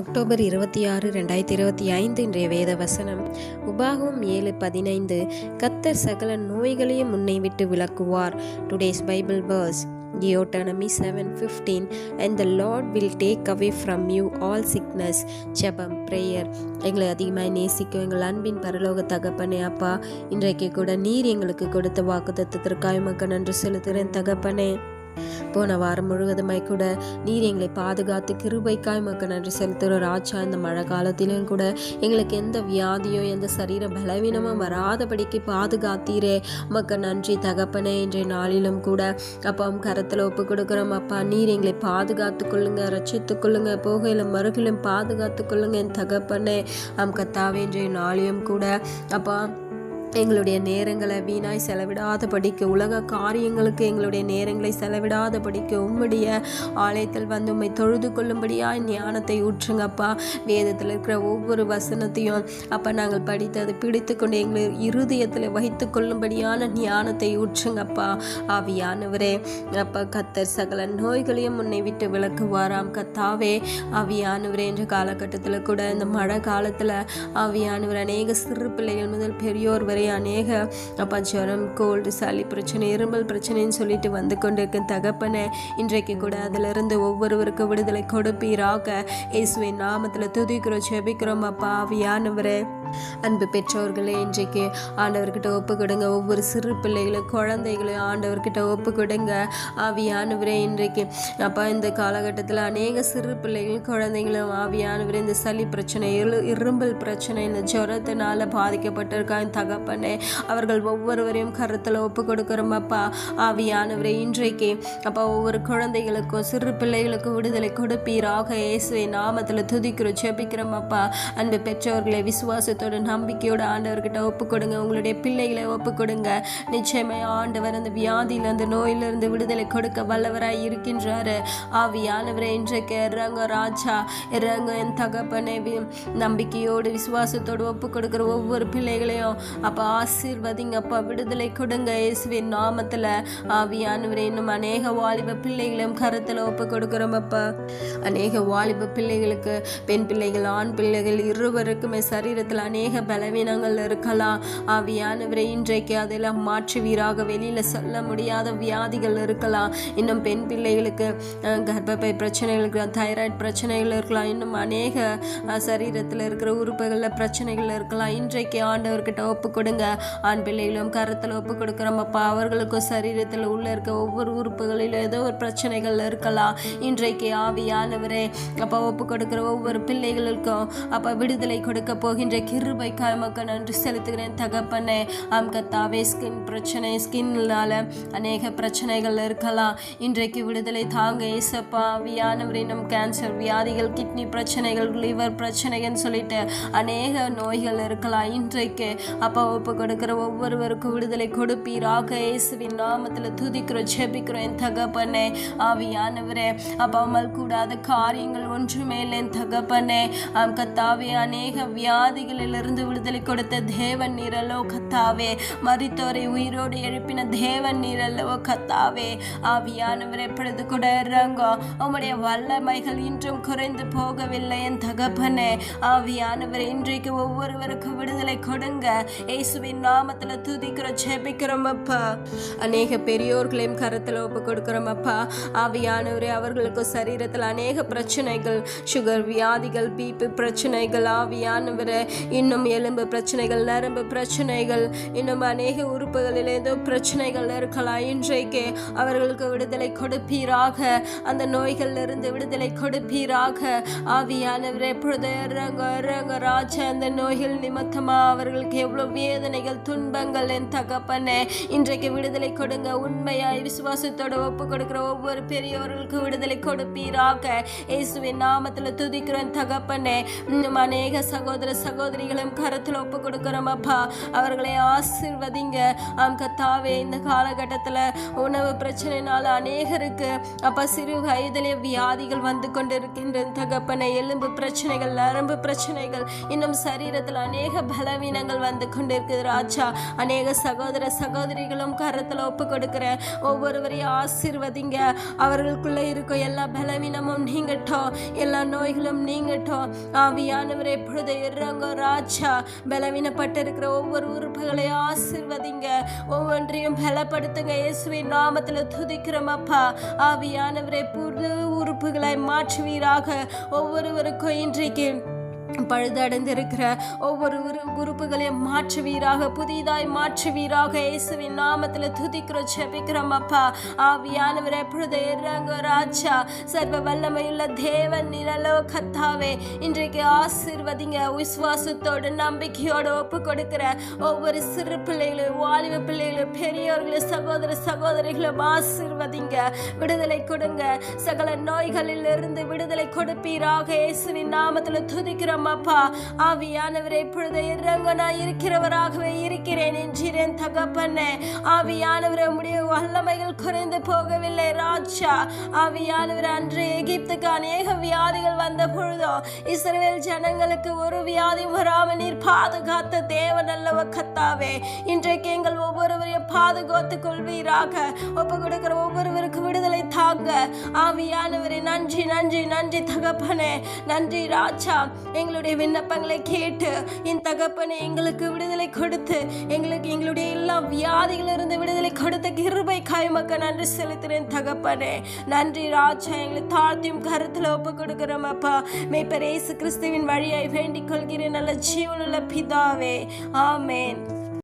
October இருபத்தி ஆறு ரெண்டாயிரத்தி இருபத்தி ஐந்து இன்றைய வேத வசனம். உபாகமம் ஏழு பதினைந்து. கத்தர் சகல நோய்களையும் முன்னை விட்டு விளக்குவார் today's Bible verse Deuteronomy 7:15 and the Lord will take away from you all sickness. ஜெபம் ப்ரேயர் எங்களை அதிகமாக நேசிக்கும் எங்கள் அன்பின் பரலோக தகப்பனே அப்பா. இன்றைக்கு கூட நீர் எங்களுக்கு கொடுத்த வாக்கு தத்துவத்திற்காக மக்கள் நன்றி செலுத்துகிறேன் தகப்பனே. போன வாரம் முழுவதுமாய் கூட நீர் எங்களை பாதுகாத்து கிருபைக்காய் மக்கள் நன்றி செலுத்துகிற ராஜா இந்த மழை காலத்திலும் கூட எங்களுக்கு எந்த வியாதியோ எந்த சரீர பலவீனமும் வராதபடிக்கு பாதுகாத்தீரே. மக்கள் நன்றி தகப்பனே இன்றைய நாளிலும் கூட அப்பா கரத்தில் ஒப்பு கொடுக்குறோம். அப்பா நீர் எங்களை பாதுகாத்து கொள்ளுங்க ரச்சித்து கொள்ளுங்க போகையிலும் மறுகிலும் பாதுகாத்து கொள்ளுங்க என் தகப்பனே. அம் கத்தாவே இன்றைய நாளிலும் கூட அப்பா எங்களுடைய நேரங்களை வீணாய் செலவிடாத படிக்க உலக காரியங்களுக்கு எங்களுடைய நேரங்களை செலவிடாத படிக்க உம்முடைய ஆலயத்தில் வந்து உண்மை தொழுது கொள்ளும்படியாக ஞானத்தை ஊற்றுங்கப்பா. வேதத்தில் இருக்கிற ஒவ்வொரு வசனத்தையும் அப்போ நாங்கள் படித்து அதை பிடித்து கொண்டு எங்களை இருதயத்தில் வைத்து கொள்ளும்படியான ஞானத்தை ஊற்றுங்கப்பா. ஆவியானவரே அப்போ கத்தர் சகல நோய்களையும் முன்னை விட்டு விளக்குவாராம் கத்தாவே. ஆவியானவரே என்ற காலகட்டத்தில் கூட இந்த மழை காலத்தில் ஆவியானவர் அநேக சிறு பிள்ளைகள் முதல் பெரியோர் வரை அநேக அப்பா ஜுரம் கோல்டு சளி பிரச்சனை இருமல் பிரச்சனைன்னு சொல்லிட்டு வந்து கொண்டிருக்க தகப்பனை இன்றைக்கு கூட அதிலிருந்து ஒவ்வொருவருக்கும் விடுதலை கொடுப்பீராக. இயேசுவின் நாமத்தில் துதிக்கிறோம் செபிக்கிறோம் அப்பா ஆவியானவரே. அன்பு பெற்றோர்களே இன்றைக்கு ஆண்டவர்கிட்ட ஒப்பு கொடுங்க ஒவ்வொரு சிறு பிள்ளைகளும் குழந்தைகளையும் ஆண்டவர்கிட்ட ஒப்பு கொடுங்க ஆவியானவரே இன்றைக்கு அப்பா இந்த காலகட்டத்தில் அநேக சிறு பிள்ளைகளும் குழந்தைகளும் ஆவியானவரே இந்த சளி பிரச்சனை இரு- இரும்பல் பிரச்சனை இந்த ஜுரத்தினால பாதிக்கப்பட்டிருக்காங்க. தகப்பனே அவர்கள் ஒவ்வொருவரையும் கருத்தில் ஒப்பு கொடுக்குறோம் அப்பா. ஆவியானவரே இன்றைக்கு அப்பா ஒவ்வொரு குழந்தைகளுக்கும் சிறு பிள்ளைகளுக்கும் விடுதலை கொடுப்பீராக. இயேசுவை நாமத்தில் துதிக்கிறோம் செபிக்கிறோம் அப்பா. அன்பு பெற்றோர்களை விசுவாசத்தோட நம்பிக்கையோட ஆண்டவர்கிட்ட ஒப்பு கொடுங்க உங்களுடைய பிள்ளைகளை ஒப்பு கொடுங்க நிச்சயமாக ஆண்டவர் அந்த வியாதியிலிருந்து நோயிலிருந்து விடுதலை கொடுக்க வல்லவராய் இருக்கின்றாரு. ஆவியானவரை இன்றைக்கு இறங்க ராஜா இறங்க என் தகப்பனை நம்பிக்கையோடு விசுவாசத்தோடு ஒப்பு கொடுக்குற ஒவ்வொரு பிள்ளைகளையும் அப்போ ஆசீர்வதிங்க அப்பா விடுதலை கொடுங்க. இயேசுவின் நாமத்தில் ஆவியானவரை இன்னும் அநேக வாலிப பிள்ளைகளையும் கருத்தில் ஒப்பு கொடுக்குறோம் அப்பா. அநேக வாலிப பிள்ளைகளுக்கு பெண் பிள்ளைகள் ஆண் பிள்ளைகள் இருவருக்குமே சரீரத்தில் அநேக பலவீனங்கள் இருக்கலாம். ஆவியானவரை இன்றைக்கு அதெல்லாம் மாற்றுவீராக. வெளியில் சொல்ல முடியாத வியாதிகள் இருக்கலாம். இன்னும் பெண் பிள்ளைகளுக்கு கர்ப்பப்பை பிரச்சனைகள் இருக்கலாம் தைராய்டு பிரச்சனைகள் இருக்கலாம். இன்னும் அநேக சரீரத்தில் இருக்கிற உறுப்புகளில் பிரச்சனைகள் இருக்கலாம். இன்றைக்கு ஆண்டவர்கிட்ட ஒப்பு கொடுங்க. ஆண் பிள்ளைகளும் கருத்தில் ஒப்பு கொடுக்குறோம். அப்போ அவர்களுக்கும் சரீரத்தில் உள்ள இருக்க ஒவ்வொரு உறுப்புகளிலும் ஏதோ ஒரு பிரச்சனைகள் இருக்கலாம். இன்றைக்கு ஆவியானவரே அப்போ ஒப்பு கொடுக்குற ஒவ்வொரு பிள்ளைகளுக்கும் அப்போ விடுதலை கொடுக்க போகின்ற கிருபைக்காய் மக்கள் நன்றி செலுத்துகிறேன். தகப்பனே ஆம் கத்தாவே ஸ்கின் பிரச்சனை ஸ்கின்னால அநேக பிரச்சனைகள் இருக்கலாம். இன்றைக்கு விடுதலை தாங்க ஏசப்பா வியானவரை நம் கேன்சர் வியாதிகள் கிட்னி பிரச்சனைகள் லிவர் பிரச்சனைகள்னு சொல்லிட்டு அநேக நோய்கள் இருக்கலாம். இன்றைக்கு அப்பா ஒப்பு கொடுக்குற ஒவ்வொருவருக்கும் விடுதலை கொடுப்பீராக. இயேசுவின் நாமத்தில் துதிக்கிறோம் செபிக்கிறோம் என் தகப்பனே ஆவியானவரே அப்பா அமல் கூடாத காரியங்கள் ஒன்றுமே இல்லை. என் தகப்பனே ஆம் கத்தாவே அநேக வியாதிகளிலிருந்து விடுதலை கொடுத்த தேவன் நீரல்லோ கத்தாவே. மறித்தோரை உயிரோடு எழுப்பின தேவன் நீரல்லோ கத்தாவே. ஆவியானவர் எப்பொழுது கூட இறங்கோ. உம்முடைய வல்லமைகள் இன்றும் குறைந்து போகவில்லை என் தகப்பனே. ஆவியானவர் இன்றைக்கு ஒவ்வொருவருக்கும் விடுதலை கொடுங்க. இயேசுவின் நாமத்துல துதிக்கிறோம் செபிக்கிறோம் அப்பா. அநேக பெரியோர்களையும் கருத்தில் ஒப்பு கொடுக்குறோம் அப்பா. ஆவியானவரே அவர்களுக்கு சரீரத்தில் அநேக பிரச்சனைகள் சுகர் வியாதிகள் பிபி பிரச்சனைகள். ஆவியானவரை இன்னும் எலும்பு பிரச்சனைகள் நரம்பு பிரச்சனைகள் இன்னும் அநேக உறுப்புகளில் ஏதோ பிரச்சனைகள் இருக்கலாம். இன்றைக்கு அவர்களுக்கு விடுதலை கொடுப்பீராக. அந்த நோய்களில் இருந்து விடுதலை கொடுப்பீராக. ஆவியானவர் எப்பொழுது இறங்க இறங்க ராஜா அந்த நோய்கள் நிமித்தமாக அவர்களுக்கு எவ்வளவு வேதனைகள் துன்பங்கள் என் தகப்பனே. இன்றைக்கு விடுதலை கொடுங்க. உண்மையாய் விசுவாசத்தோட ஒப்பு கொடுக்கிற ஒவ்வொரு பெரியவர்களுக்கு விடுதலை கொடுப்பீராக. இயேசுவின் நாமத்தில் துதிக்கிறேன் தகப்பனே. இன்னும் அநேக சகோதர சகோதரி பிள்ளைகளையும் கருத்தில் ஒப்பு கொடுக்குறோம் அப்பா. அவர்களை ஆசிர்வதிங்க. ஆம் கத்தாவே இந்த காலகட்டத்தில் உணவு பிரச்சனைனால அநேகருக்கு அப்பா சிறு வயதிலே வியாதிகள் வந்து கொண்டிருக்கின்ற தகப்பனை. எலும்பு பிரச்சனைகள் நரம்பு பிரச்சனைகள் இன்னும் சரீரத்தில் அநேக பலவீனங்கள் வந்து கொண்டிருக்குது ராஜா. அநேக சகோதர சகோதரிகளும் கருத்தில் ஒப்பு கொடுக்குற ஒவ்வொருவரையும் ஆசிர்வதிங்க. அவர்களுக்குள்ளே இருக்கும் எல்லா பலவீனமும் நீங்கட்டும். எல்லா நோய்களும் நீங்கட்டும். ஆவியானவரை எப்பொழுது இறங்குறா ராஜா பலவீனப்பட்டிருக்கிற ஒவ்வொரு உறுப்புகளை ஆசிர்வதிங்க. ஒவ்வொன்றையும் பலப்படுத்துங்க. இயேசுவின் நாமத்தில் துதிக்கிறோம் அப்பா. ஆவியானவரை புது உறுப்புகளை மாற்றுவீராக. ஒவ்வொருவருக்கும் இன்றைக்கு பழுதடைந்திருக்கிற ஒவ்வொரு உரு உறுப்புகளையும் மாற்றுவீராக புதிதாய் மாற்றுவீராக. இயேசுவின் நாமத்தில் துதிக்கிறோம் செபிக்கிறோம் அப்பா. ஆவியானவர் எப்பொழுது இறங்க ராஜா. சர்வ வல்லமையுள்ள தேவன் நிழலோ கத்தாவே. இன்றைக்கு ஆசிர்வதிங்க விசுவாசத்தோடு நம்பிக்கையோடு ஒப்பு கொடுக்கிற ஒவ்வொரு சிறு பிள்ளைகளும் வாலிப பிள்ளைகளும் பெரியோர்களும் சகோதர சகோதரிகளும் ஆசிர்வதிங்க. விடுதலை கொடுங்க. சகல நோய்களில் இருந்து விடுதலை கொடுப்பீராக. இயேசுவின் நாமத்தில் துதிக்கிறோம் அப்பா ஆவியானவரை இப்பொழுது இறங்க நான் இருக்கிறவராகவே இருக்கிறேன் என்கிறேன் தகப்பனே. ஆவியானவரை உடைய வல்லமைகள் குறைந்து போகவில்லை ராஜா. ஆவியானவர் அன்று எகிப்துக்கு அநேக வியாதிகள் வந்த பொழுதோ இஸ்ரேல் ஜனங்களுக்கு ஒரு வியாதி வராமல் நீர் பாதுகாத்த தேவன் அல்லவ கத்தாவே. இன்றைக்கு எங்கள் ஒவ்வொருவரையும் பாதுகாத்துக் கொள்வீராக. ஒப்பு கொடுக்கிற ஒவ்வொருவருக்கு விடுதலை தாங்க. ஆவியானவரே நன்றி நன்றி நன்றி தகப்பனே. நன்றி ராஜா. எங்களுடைய விண்ணப்பங்களை கேட்டு என் தகப்பனை எங்களுக்கு விடுதலை கொடுத்து எங்களுக்கு எங்களுடைய எல்லா வியாதிகளிலிருந்து விடுதலை கொடுத்த கிருபை காய்மக்க நன்றி செலுத்துறேன் தகப்பனே. நன்றி ராஜா எங்களை தாழ்த்தியும் கருத்தில் ஒப்பு கொடுக்குறோம் அப்பா. மேய்ப்பர் இயேசு கிறிஸ்துவின் வழியை வேண்டிக் கொள்கிறேன் நல்ல ஜீவனுள்ள பிதாவே. ஆமேன்.